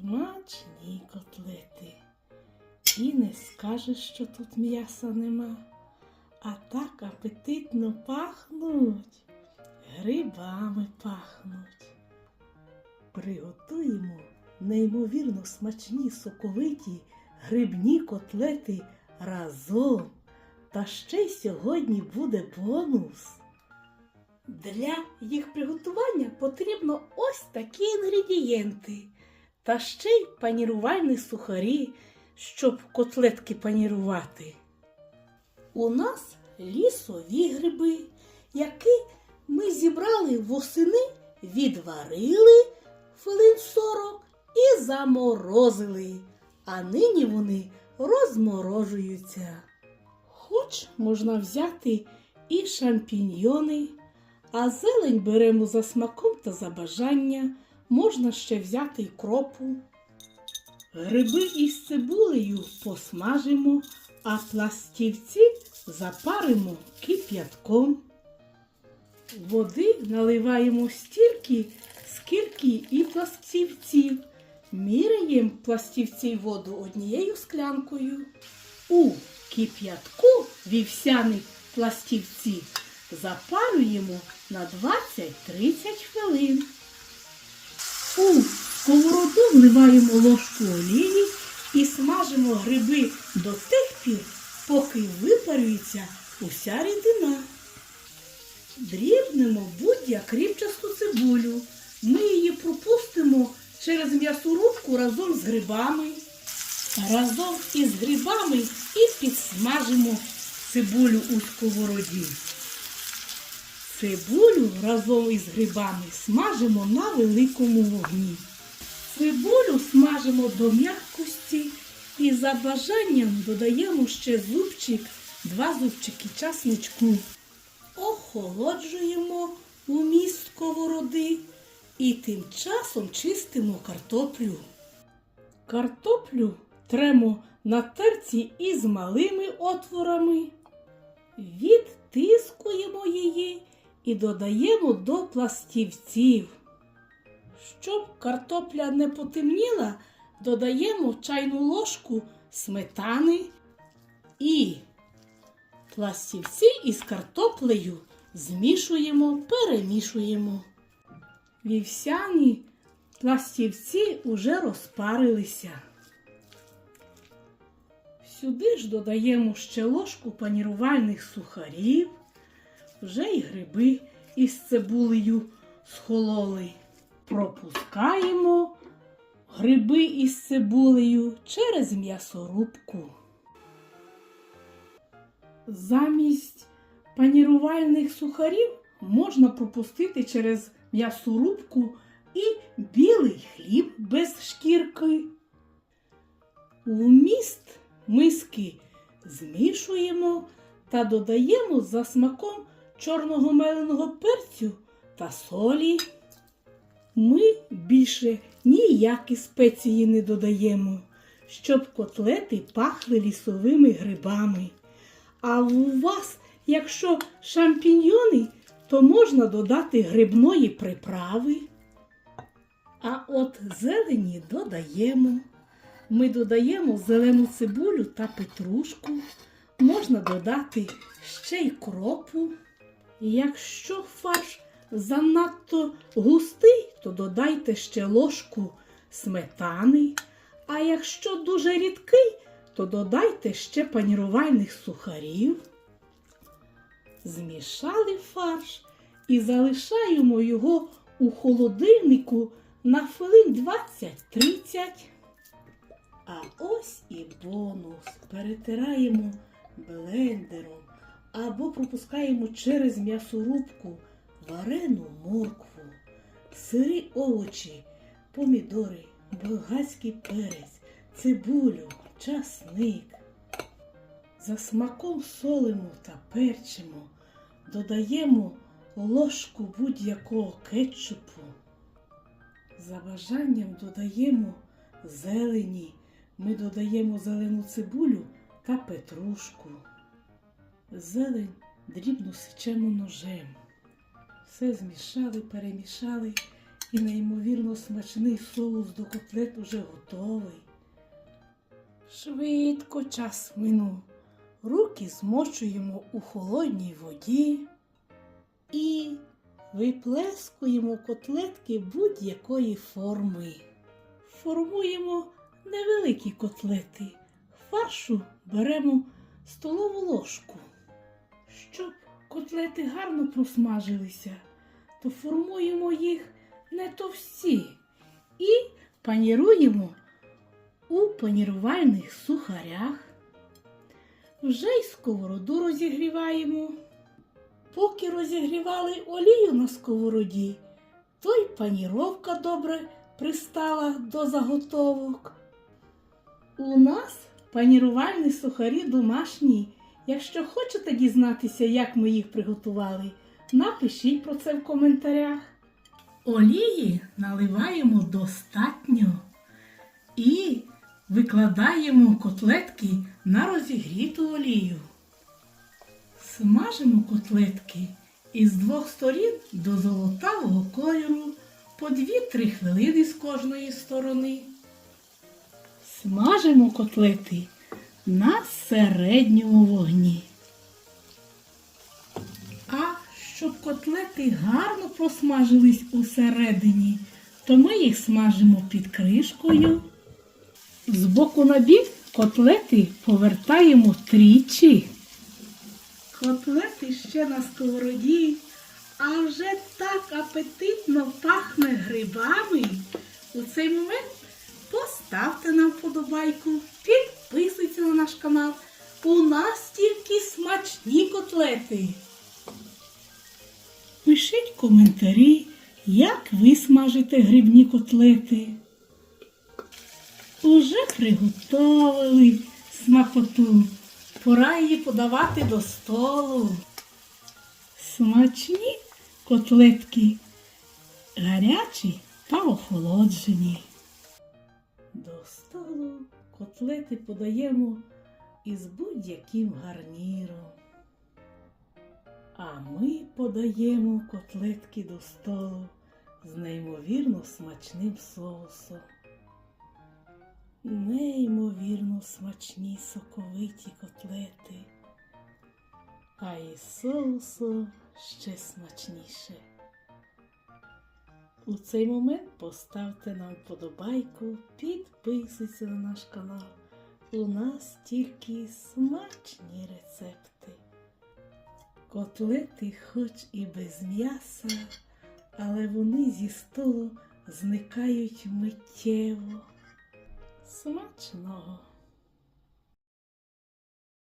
Смачні котлети. І не скажеш, що тут м'яса нема. А так апетитно пахнуть, грибами пахнуть. Приготуємо неймовірно смачні соковиті грибні котлети разом. Та ще й сьогодні буде бонус. Для їх приготування потрібно ось такі інгредієнти. Та ще й панірувальні сухарі, щоб котлетки панірувати. У нас лісові гриби, які ми зібрали восени, відварили хвилин 40 і заморозили. А нині вони розморожуються. Хоч можна взяти і шампіньйони, а зелень беремо за смаком та за бажання. Можна ще взяти й кропу. Гриби із цибулею посмажимо, а пластівці запаримо кип'ятком. Води наливаємо стільки, скільки і пластівців. Міряємо пластівці воду однією склянкою. У кип'ятку вівсяні пластівці запарюємо на 20-30 хвилин. У сковороду вливаємо ложку олії і смажимо гриби до тих пір, поки випарюється уся рідина. Дрібнемо будь-як рібчасту цибулю. Ми її пропустимо через м'ясорубку разом з грибами. Разом із грибами і підсмажимо цибулю у сковороді. Цибулю разом із грибами смажимо на великому вогні. Цибулю смажимо до м'якості і за бажанням додаємо ще зубчик, два зубчики часничку. Охолоджуємо у міст сковороди і тим часом чистимо картоплю. Картоплю тремо на терці із малими отворами. Відтискуємо її і додаємо до пластівців. Щоб картопля не потемніла, додаємо чайну ложку сметани і пластівці із картоплею змішуємо, перемішуємо. Вівсяні пластівці уже розпарилися. Сюди ж додаємо ще ложку панірувальних сухарів, вже й гриби із цибулею схололи. Пропускаємо гриби із цибулею через м'ясорубку. Замість панірувальних сухарів можна пропустити через м'ясорубку і білий хліб без шкірки. Вміст миски змішуємо та додаємо за смаком чорного меленого перцю та солі. Ми більше ніякі спеції не додаємо, щоб котлети пахли лісовими грибами. А у вас, якщо шампіньйони, то можна додати грибної приправи. А от зелені додаємо. Ми додаємо зелену цибулю та петрушку. Можна додати ще й кропу. Якщо фарш занадто густий, то додайте ще ложку сметани. А якщо дуже рідкий, то додайте ще панірувальних сухарів. Змішали фарш і залишаємо його у холодильнику на хвилин 20-30. А ось і бонус. Перетираємо блендером або пропускаємо через м'ясорубку варену моркву, сирі овочі, помідори, болгарський перець, цибулю, часник. За смаком солимо та перчимо, додаємо ложку будь-якого кетчупу. За бажанням додаємо зелені. Ми додаємо зелену цибулю та петрушку. Зелень дрібно сичемо ножем. Все змішали, перемішали І неймовірно смачний соус до котлет уже готовий. Швидко час минув. Руки змочуємо у холодній воді і виплескуємо котлетки будь-якої форми. Формуємо невеликі котлети. Фаршу беремо столову ложку. Щоб котлети гарно просмажилися, то формуємо їх не товсті і паніруємо у панірувальних сухарях. Вже й сковороду розігріваємо. Поки розігрівали олію на сковороді, то й паніровка добре пристала до заготовок. У нас панірувальні сухарі домашні. Якщо хочете дізнатися, як ми їх приготували, напишіть про це в коментарях. Олії наливаємо достатньо і викладаємо котлетки на розігріту олію. Смажимо котлетки із двох сторін до золотавого кольору по 2-3 хвилини з кожної сторони. Смажимо котлети на середньому вогні. А щоб котлети гарно просмажились усередині, то ми їх смажимо під кришкою. З боку на бік котлети повертаємо тричі. Котлети ще на сковороді, а вже так апетитно пахне грибами. У цей момент поставте нам вподобайку, підписуйтесь на наш канал. У нас тільки смачні котлети. Пишіть коментарі, як ви смажите грибні котлети. Уже приготовили смакоту. Пора її подавати до столу. Смачні котлетки, гарячі та охолоджені. Столу котлети подаємо із будь-яким гарніром. А ми подаємо котлетки до столу з неймовірно смачним соусом. Неймовірно смачні соковиті котлети, а із соусу ще смачніше. У цей момент поставте нам вподобайку, підписуйтесь на наш канал. У нас тільки смачні рецепти. Котлети хоч і без м'яса, але вони зі столу зникають миттєво. Смачного!